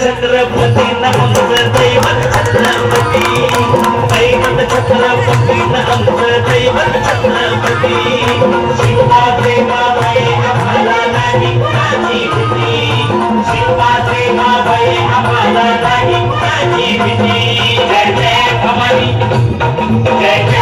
சக்கரபதி நமந்த தெய்வம் சக்கரபதி தைவந்த சக்கரபதி நமந்த தெய்வம் சக்கரபதி சிவா தேவாலய அபலதானி ராஜீவினி சிவா தேவாலய அபலதானி ராஜீவினி ஜெய ஜெய பவானி ஜெய ஜெய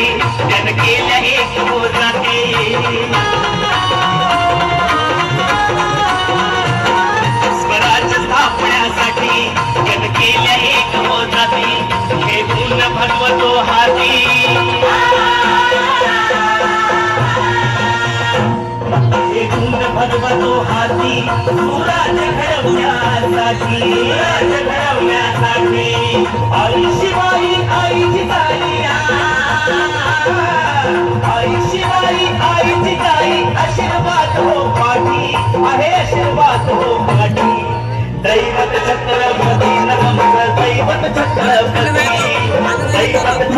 स्थापण्यासाठी एक जाते स्वराज्य स्थापण्यासाठी एक हे पूर्ण भगवतो हाती. हे पूर्ण भगवतो हाती. घडवण्यासाठी. घडवण्यासाठी. पाठी दैवत छत्रपती नमः दैवत छत्रपती। दैवत